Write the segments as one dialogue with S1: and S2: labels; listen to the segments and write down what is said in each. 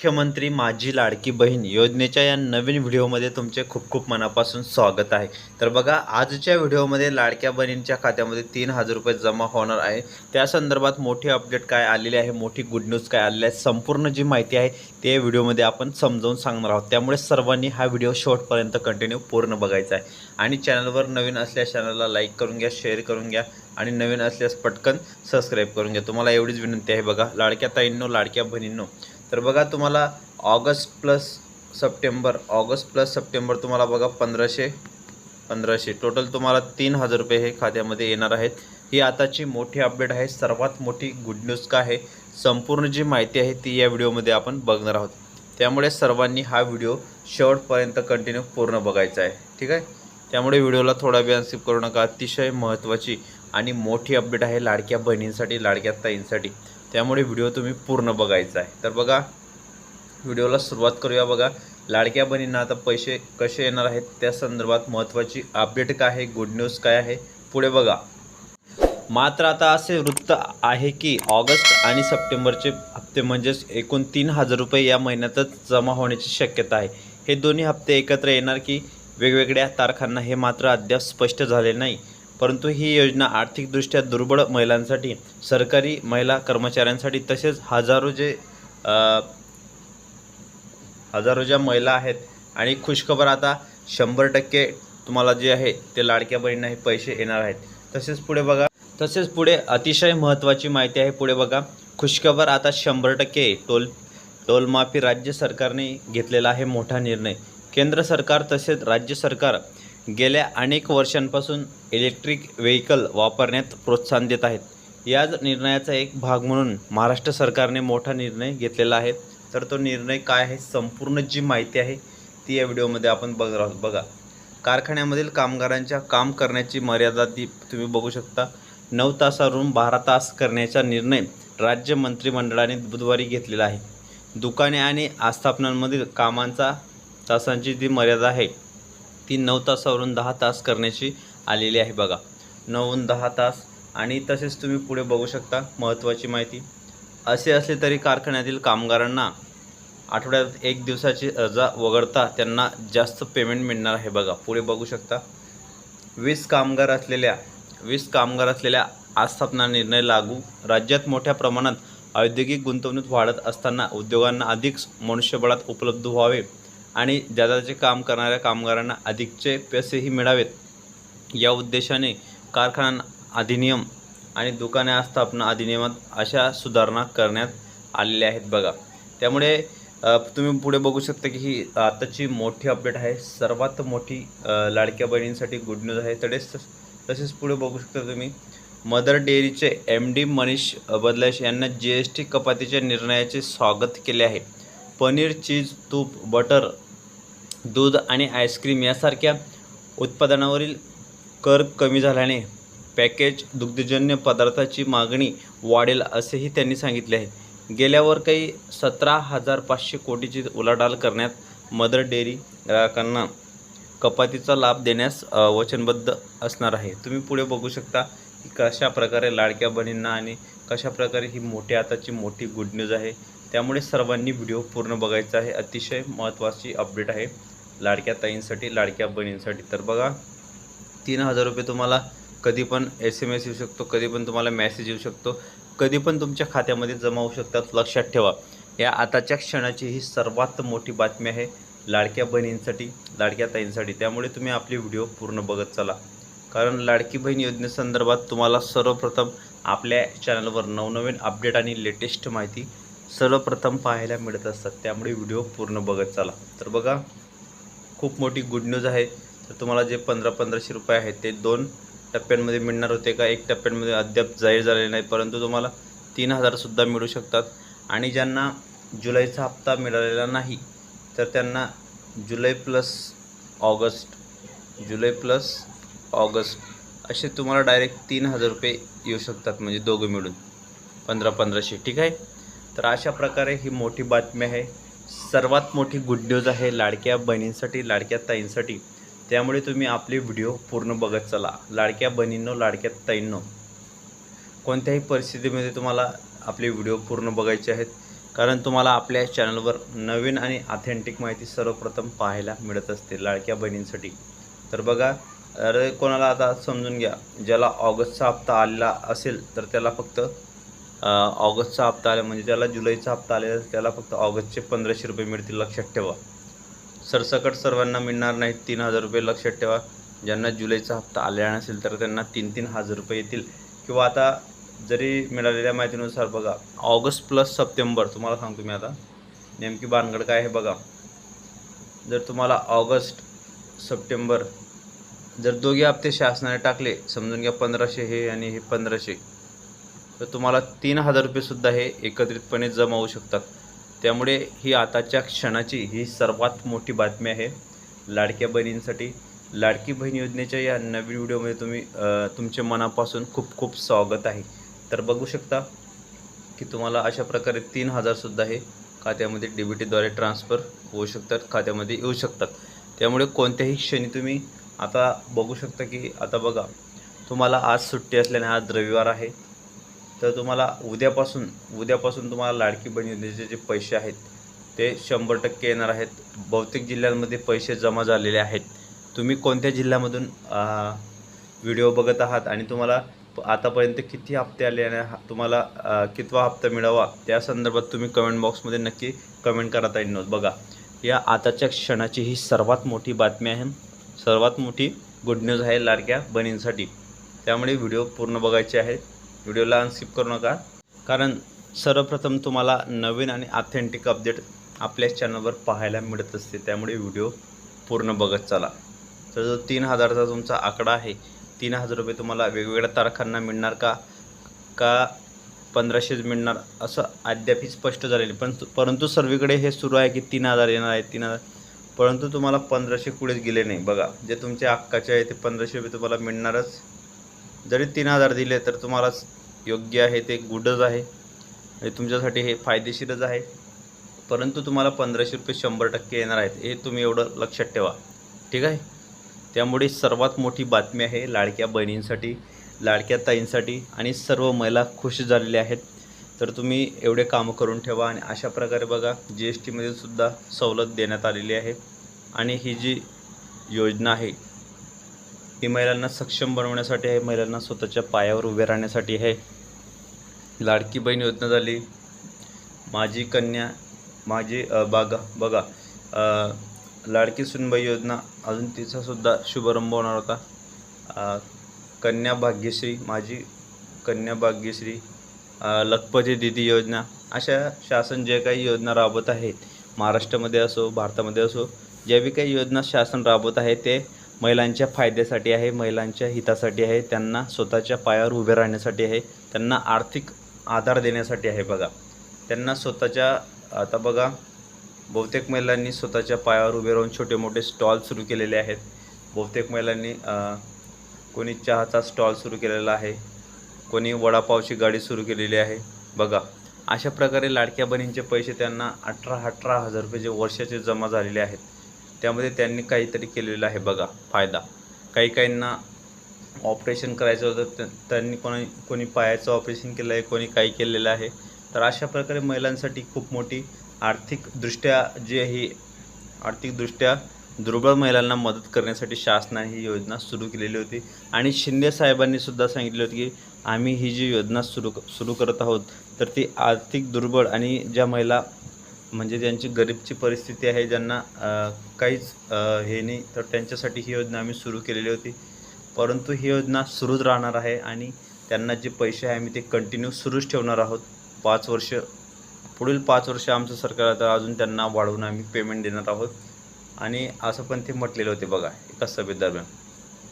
S1: मुख्यमंत्री माझी लाडकी बहीण योजनेच्या या नवीन व्हिडिओमध्ये तुमचे खूप खूप मनापासून स्वागत आहे. तर बघा आजच्या व्हिडिओमध्ये लाडक्या बहिणींच्या खात्यामध्ये तीन हजार रुपये जमा होणार आहे. त्या संदर्भात मोठी अपडेट काय आलेली आहे मोठी गुड न्यूज काय आलेली आहे संपूर्ण जी माहिती आहे ते व्हिडिओमध्ये आपण समजावून सांगणार आहोत. त्यामुळे सर्वांनी हा व्हिडिओ शेवटपर्यंत कंटिन्यू पूर्ण बघायचा आहे. आणि चॅनलवर नवीन असल्यास चॅनलला लाईक करून घ्या शेअर करून घ्या आणि नवीन असल्यास पटकन सबस्क्राईब करून घ्या. तुम्हाला एवढीच विनंती आहे बघा लाडक्या ताईंनो लाडक्या बहिणींनो. तर बघा तुम्हाला August plus September August plus September तुम्हाला बघा पंधराशे पंधराशे. टोटल तुम्हाला तीन हजार रुपये हे खात्यामध्ये येणार आहेत. ही आताची मोठी अपडेट आहे. सर्वात मोठी गुड न्यूज का आहे? संपूर्ण जी माहिती आहे ती या व्हिडिओमध्ये आपण बघणार आहोत. त्यामुळे सर्वांनी हा व्हिडिओ शेवटपर्यंत कंटिन्यू पूर्ण बघायचा आहे. ठीक आहे? त्यामुळे व्हिडिओला थोडा वेळ स्किप करू नका. अतिशय महत्त्वाची आणि मोठी अपडेट आहे लाडक्या बहिणींसाठी लाडक्या ताईंसाठी. त्यामुळे व्हिडिओ तुम्ही पूर्ण बघायचा आहे. तर बघा व्हिडिओला सुरुवात करूया बघा. लाडक्या बहिणींना आता पैसे कसे येणार आहेत? त्या संदर्भात महत्त्वाची अपडेट काय आहे? गुड न्यूज काय आहे? पुढे बघा. मात्र आता असे वृत्त आहे की ऑगस्ट आणि सप्टेंबरचे हप्ते म्हणजेच एकूण तीन हजार रुपये या महिन्यातच जमा होण्याची शक्यता आहे. हे दोन्ही हप्ते एकत्र येणार की वेगवेगळ्या तारखांना हे मात्र अद्याप स्पष्ट झाले नाही. परंतु ही योजना आर्थिकदृष्ट्या दुर्बळ महिलांसाठी सरकारी महिला कर्मचाऱ्यांसाठी तसेच हजारो जे हजारो ज्या महिला आहेत आणि खुशखबर आता शंभर टक्के तुम्हाला जे आहे ते लाडक्या बहिणींना हे पैसे येणार आहेत. तसेच पुढे बघा तसेच पुढे अतिशय महत्त्वाची माहिती आहे पुढे बघा. खुशखबर आता शंभर टक्के टोल टोलमाफी राज्य सरकारने घेतलेला आहे मोठा निर्णय. केंद्र सरकार तसेच राज्य सरकार गेल्या अनेक वर्षांपासून इलेक्ट्रिक व्हेकल वापरण्यात प्रोत्साहन देत आहेत. याच निर्णयाचा एक भाग म्हणून महाराष्ट्र सरकारने मोठा निर्णय घेतलेला आहे. तर तो निर्णय काय आहे संपूर्ण जी माहिती आहे ती या व्हिडिओमध्ये आपण बघणार आहोत बघा. कारखान्यामधील कामगारांच्या काम करण्याची मर्यादा ती तुम्ही बघू शकता. नऊ तासावरून बारा तास करण्याचा निर्णय राज्य मंत्रिमंडळाने बुधवारी घेतलेला आहे. दुकाने आणि आस्थापनांमधील कामांचा तासांची जी मर्यादा आहे ती नऊ तासावरून दहा तास करण्याची आलेली आहे बघा. नऊन दहा तास आणि तसेच तुम्ही पुढे बघू शकता महत्त्वाची माहिती. असे असले तरी कारखान्यातील कामगारांना आठवड्यात एक दिवसाची रजा वगळता त्यांना जास्त पेमेंट मिळणार आहे बघा. पुढे बघू शकता. वीस कामगार असलेल्या वीस कामगार असलेल्या आस्थापना निर्णय लागू. राज्यात मोठ्या प्रमाणात औद्योगिक गुंतवणूक वाढत असताना उद्योगांना अधिक मनुष्यबळात उपलब्ध व्हावे. आणि जादाचे काम करणाऱ्या कामगारांना अधिकचे पैसेही मिळावेत. या उद्देशाने कारखाना अधिनियम आणि दुकाने आस्थापना अधिनियमात अशा सुधारणा करण्यात आलेल्या आहेत बघा. त्यामुळे तुम्ही पुढे बघू शकता की ही आताची मोठी अपडेट आहे. सर्वात मोठी लाडक्या बहिणींसाठी गुड न्यूज आहे. तडेच तसेच पुढे बघू शकता तुम्ही. मदर डेअरीचे एम डी मनीष बदलाश यांना जी एस टी कपातीच्या निर्णयाचे स्वागत केले आहे. पनीर चीज तूप बटर दूध आणि आईस्क्रीम यासारख्या उत्पादनावरील कर कमी झाल्याने पॅकेज दुग्धजन्य पदार्थाची मागणी वाढेल असेही त्यांनी सांगितले आहे. गेल्यावर काही सतरा हजार पाचशे कोटीची उलाढाल करण्यात मदर डेअरी ग्राहकांना कपातीचा लाभ देण्यास वचनबद्ध असणार आहे. तुम्ही पुढे बघू शकता की कशा प्रकारे लाडक्या बहिणींना आणि कशा प्रकारे ही मोठी आताची मोठी गुड न्यूज आहे. त्यामुळे सर्वांनी व्हिडिओ पूर्ण बघायचा आहे. अतिशय महत्त्वाची अपडेट आहे. लाडक्या ताईंसाठी लाडक्या बहिणींसाठी. तर बघा तीन हजार रुपये तुम्हाला कधी पण एस एम एस येऊ शकतो कधी पण तुम्हाला मॅसेज येऊ शकतो कधी पण तुमच्या खात्यामध्ये जमा होऊ शकतात. लक्षात ठेवा या आताच्या क्षणाची ही सर्वात मोठी बातमी आहे लाडक्या बहिणींसाठी लाडक्या ताईंसाठी. त्यामुळे तुम्ही आपली व्हिडिओ पूर्ण बघत चला. कारण लाडकी बहीण योजनेसंदर्भात तुम्हाला सर्वप्रथम आपल्या चॅनलवर नवनवीन अपडेट आणि लेटेस्ट माहिती सर्वप्रथम पाहायला मिळत असतात. त्यामुळे व्हिडिओ पूर्ण बघत चला. तर बघा खूप मोठी गुड न्यूज आहे. तर तुम्हाला जे पंधरा पंधराशे रुपये आहेत ते दोन टप्प्यांमध्ये मिळणार होते का? एक टप्प्यांमध्ये अद्याप जाहीर झालेले नाही परंतु तुम्हाला तीन हजारसुद्धा मिळू शकतात. आणि ज्यांना जुलैचा हप्ता मिळालेला नाही तर त्यांना July plus August July plus August असे तुम्हाला डायरेक्ट तीन हजार रुपये येऊ शकतात म्हणजे दोघं मिळून. पंधरा पंधराशे ठीक आहे? तर अशा प्रकारे ही मोठी बातमी आहे. सर्वात मोठी गुड न्यूज आहे लाडक्या बहिणींसाठी लाडक्या ताईंसाठी. त्यामुळे तुम्ही आपले व्हिडिओ पूर्ण बघत चला. लाडक्या बहिणींनो लाडक्या ताईंनो. कोणत्याही परिस्थितीमध्ये तुम्हाला आपले व्हिडिओ पूर्ण बघायचे आहेत. कारण तुम्हाला आपल्या चॅनलवर नवीन आणि ऑथेंटिक माहिती सर्वप्रथम पाहायला मिळत असते लाडक्या बहिणींसाठी. तर बघा अरे कोणाला आता समजून घ्या. ज्याला ऑगस्टचा हप्ता आलेला असेल तर त्याला फक्त ऑगस्टचा हप्ता आला म्हणजे त्याला जुलैचा हप्ता आलेला त्याला फक्त ऑगस्टचे पंधराशे रुपये मिळतील लक्षात ठेवा. सरसकट सर्वांना मिळणार नाहीत तीन हजार रुपये लक्षात ठेवा. ज्यांना जुलैचा हप्ता आलेला नसेल तर त्यांना तीन तीन हजार रुपये येतील. किंवा आता जरी मिळालेल्या माहितीनुसार बघा ऑगस्ट प्लस सप्टेंबर तुम्हाला सांगतो मी आता नेमकी बानगड काय आहे बघा. जर तुम्हाला ऑगस्ट सप्टेंबर जर दोघे हप्ते शासनाने टाकले समजून घ्या पंधराशे हे आणि हे पंधराशे तर तुम्हाला तीन हजार रुपयेसुद्धा हे एकत्रितपणे जमा होऊ शकतात. त्यामुळे ही आताच्या क्षणाची ही सर्वात मोठी बातमी आहे लाडक्या बहिणींसाठी. लाडकी बहीण योजनेच्या या नवीन व्हिडिओमध्ये तुम्ही तुमचे मनापासून खूप खूप स्वागत आहे. तर बघू शकता की तुम्हाला अशा प्रकारे तीन हजारसुद्धा हे खात्यामध्ये डी बी टीद्वारे ट्रान्सफर होऊ शकतात खात्यामध्ये येऊ शकतात. त्यामुळे कोणत्याही क्षणी तुम्ही आता बघू शकता की आता बघा तुम्हाला आज सुट्टी असल्याने आज रविवार आहे. तर तुम्हाला उद्यापासून उद्यापासून तुम्हाला लाडकी बहीण योजनेचे जे पैसे आहेत ते शंभर टक्के येणार आहेत. बहुतेक जिल्ह्यांमध्ये पैसे जमा झालेले आहेत. तुम्ही कोणत्या जिल्ह्यामधून व्हिडिओ बघत आहात आणि तुम्हाला प- आतापर्यंत किती हप्ते आले आणि तुम्हाला कितवा हप्ता मिळावा त्या संदर्भात तुम्ही कमेंट बॉक्समध्ये नक्की कमेंट करत आहे नोट बघा. या आताच्या क्षणाची ही सर्वात मोठी बातमी आहे. सर्वात मोठी गुड न्यूज आहे लाडक्या बहिणींसाठी. त्यामुळे व्हिडिओ पूर्ण बघायचे आहेत. व्हिडिओला अनस्किप करू नका. कारण सर्वप्रथम तुम्हाला नवीन आणि ऑथेंटिक अपडेट आपल्याच चॅनलवर पाहायला मिळत असते. त्यामुळे व्हिडिओ पूर्ण बघत चला. तर जो तीन हजारचा तुमचा आकडा आहे तीन हजार रुपये तुम्हाला वेगवेगळ्या तारखांना मिळणार का? का पंधराशेच मिळणार? असं अद्यापही स्पष्ट झालेलं पण परंतु सर्वीकडे हे सुरू आहे की तीन हजार येणार आहे तीन हजार परंतु तुम्हाला पंधराशे कुठेच गेले नाही. बघा जे तुमचे हक्काचे आहे ते पंधराशे रुपये तुम्हाला मिळणारच. जरी तीन हजार दिले तर तुम्हाला योग्य आहे ते गुडच आहे. आणि तुमच्यासाठी हे फायदेशीरच आहे. परंतु तुम्हाला पंधराशे रुपये शंभर टक्के येणार आहेत हे तुम्ही एवढं लक्षात ठेवा. ठीक आहे? त्यामुळे सर्वात मोठी बातमी आहे लाडक्या बहिणींसाठी लाडक्या ताईंसाठी आणि सर्व महिला खुश झालेल्या आहेत. तर तुम्ही एवढे कामं करून ठेवा आणि अशा प्रकारे बघा जी एस टीमध्ये सुद्धा सवलत देण्यात आलेली आहे. आणि ही जी योजना आहे ही महिलांना सक्षम बनवण्यासाठी आहे महिलांना स्वतःच्या पायावर उभे राहण्यासाठी आहे. लाडकी बहीण योजना झाली. माझी कन्या माझी बागा बघा लाडकी सुनबाई योजना अजून तिचासुद्धा शुभारंभ होणार होता. कन्या भाग्यश्री माझी कन्या भाग्यश्री लखपती दिदी योजना अशा शासन जे काही योजना राबवत आहेत महाराष्ट्रामध्ये असो भारतामध्ये असो ज्या बी काही योजना शासन राबवत आहे ते महिलांच्या फायद्यासाठी आहे महिलांच्या हितासाठी आहे त्यांना स्वतःच्या पायावर उभे राहण्यासाठी आहे त्यांना आर्थिक आधार देण्यासाठी आहे बघा. त्यांना स्वतःच्या आता बघा बहुतेक महिलांनी स्वतःच्या पायावर उभे राहून छोटे मोठे स्टॉल सुरू केलेले आहेत. बहुतेक महिलांनी कोणी चहाचा स्टॉल सुरू केलेला आहे. कोणी वडापावची गाडी सुरू केलेली आहे. बघा अशा प्रकारे लाडक्या बहिणींचे पैसे त्यांना अठरा अठरा हजार रुपये जे वर्षाचे जमा झालेले आहेत. त्यामध्ये त्यांनी काहीतरी केलेलं आहे बघा फायदा. काही काहींना ऑपरेशन करायचं होतं त्यांनी कोणी कोणी पायाचं ऑपरेशन केलं आहे कोणी काही केलेलं आहे. तर अशा प्रकारे महिलांसाठी खूप मोठी आर्थिकदृष्ट्या जी आहे आर्थिकदृष्ट्या दुर्बळ महिलांना मदत करण्यासाठी शासनाने ही योजना सुरू केलेली होती. आणि शिंदे साहेबांनी सुद्धा सांगितले होते की आम्ही ही जी योजना सुरू सुरू करत आहोत तर ती आर्थिक दुर्बळ आणि ज्या महिला म्हणजे ज्यांची गरीबची परिस्थिती आहे ज्यांना काहीच हे नाही तर त्यांच्यासाठी ही योजना आम्ही सुरू केलेली होती. परंतु ही योजना सुरूच राहणार आहे आणि त्यांना जे पैसे आहे आम्ही ते कंटिन्यू सुरूच ठेवणार आहोत. पाच वर्ष पुढील पाच वर्ष आमचं सरकार आता अजून त्यांना वाढवून आम्ही पेमेंट देणार आहोत. आणि असं पण ते म्हटलेलं होते बघा एका सभेदरम्यान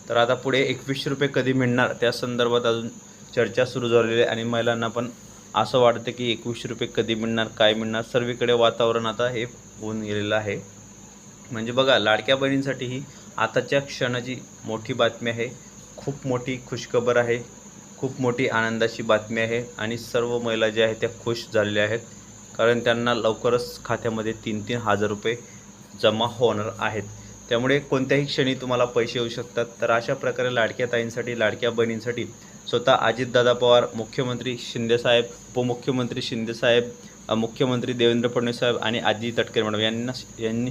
S1: तर आता पुढे एकवीसशे रुपये कधी मिळणार त्या संदर्भात अजून चर्चा सुरू झालेली आहे आणि महिलांना पण असं वाटतं की एकवीसशे रुपये कधी मिळणार काय मिळणार सर्वीकडे वातावरण आता हे होऊन गेलेलं आहे. म्हणजे बघा लाडक्या बहिणींसाठी ही आताच्या क्षणाची मोठी बातमी आहे. खूप मोठी खुशखबर आहे. खूप मोठी आनंदाची बातमी आहे आणि सर्व महिला ज्या आहेत त्या खुश झालेल्या आहेत. कारण त्यांना लवकरच खात्यामध्ये तीन तीन हजार रुपये जमा होणार आहेत. त्यामुळे कोणत्याही क्षणी तुम्हाला पैसे येऊ शकतात. तर अशा प्रकारे लाडक्या ताईंसाठी लाडक्या बहिणींसाठी स्वतः अजितदादा पवार मुख्यमंत्री शिंदेसाहेब उपमुख्यमंत्री शिंदेसाहेब मुख्यमंत्री देवेंद्र फडणवीस साहेब आणि आजी तटकरे मॅडम यांना यांनी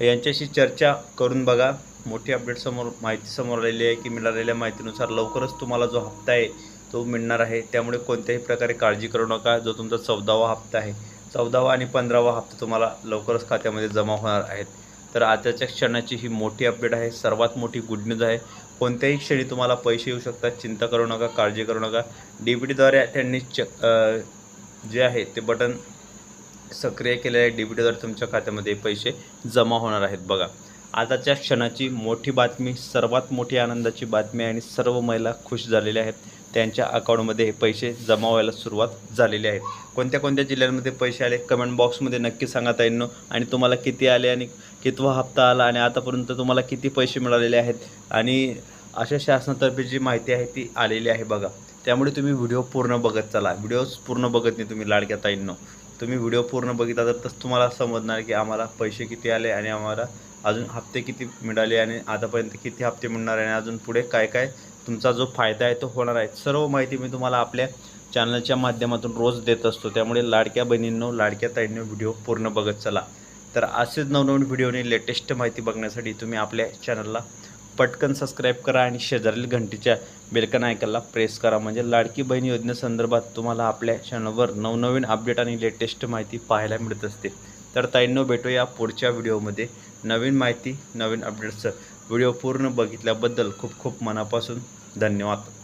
S1: यांच्याशी चर्चा करून बघा. मोठी अपडेट समोर माहिती समोर आलेली आहे की मिळालेल्या माहितीनुसार लवकरच तुम्हाला जो हप्ता आहे तो मिळणार आहे. त्यामुळे कोणत्याही प्रकारे काळजी करू नका. जो तुमचा चौदावा हप्ता आहे चौदावा आणि पंधरावा हप्ता तुम्हाला लवकरच खात्यामध्ये जमा होणार आहेत. तर आताच्या क्षणाची ही मोठी अपडेट आहे. सर्वात मोठी गुड न्यूज आहे. कोणत्याही क्षणी तुम्हाला पैसे येऊ शकतात. चिंता करू नका काळजी करू नका. डी बी टीद्वारे त्यांनी च जे आहे ते बटन सक्रिय केले आहे. डी बी टीद्वारे तुमच्या खात्यामध्ये पैसे जमा होणार आहेत. बघा. आताच्या क्षणाची मोठी बातमी सर्वात मोठी आनंदाची बातमी आणि सर्व महिला खुश झालेल्या आहेत. त्यांच्या अकाउंटमध्ये हे पैसे जमा व्हायला सुरुवात झालेली आहे. कोणत्या कोणत्या जिल्ह्यांमध्ये पैसे आले कमेंट बॉक्समध्ये नक्की सांगा ताईंनो. आणि तुम्हाला किती आले आणि कितवा हप्ता आला आणि आतापर्यंत तुम्हाला किती पैसे मिळालेले आहेत. आणि अशा शासनातर्फे जी माहिती आहे ती आलेली आहे बघा. त्यामुळे तुम्ही व्हिडिओ पूर्ण बघत चला. व्हिडिओज पूर्ण बघत नाही तुम्ही लाडक्या ताईंनो. तुम्ही व्हिडिओ पूर्ण बघितला तर तसं तुम्हाला समजणार की आम्हाला पैसे किती आले आणि आम्हाला अजून हप्ते किती मिळाले आणि आतापर्यंत किती हप्ते मिळणार आहे आणि अजून पुढे काय काय तुमचा जो फायदा आहे तो होणार आहे. सर्व माहिती मी तुम्हाला आपल्या चॅनलच्या माध्यमातून रोज देत असतो. त्यामुळे लाडक्या बहिणींनो लाडक्या ताईंनो व्हिडिओ पूर्ण बघत चला. तर असेच नवनवीन व्हिडिओने लेटेस्ट माहिती बघण्यासाठी तुम्ही आपल्या चॅनलला पटकन सबस्क्राईब करा आणि शेजारील घंटीच्या बेलकन आयकनला प्रेस करा. म्हणजे लाडकी बहीण योजनेसंदर्भात तुम्हाला आपल्या चॅनलवर नवनवीन अपडेट आणि लेटेस्ट माहिती पाहायला मिळत असते. तर ताईंनो भेटूया पुढच्या व्हिडिओमध्ये. नवीन माहिती नवीन अपडेट्स व्हिडिओ पूर्ण बघितल्याबद्दल खूप खूप मनापासून धन्यवाद.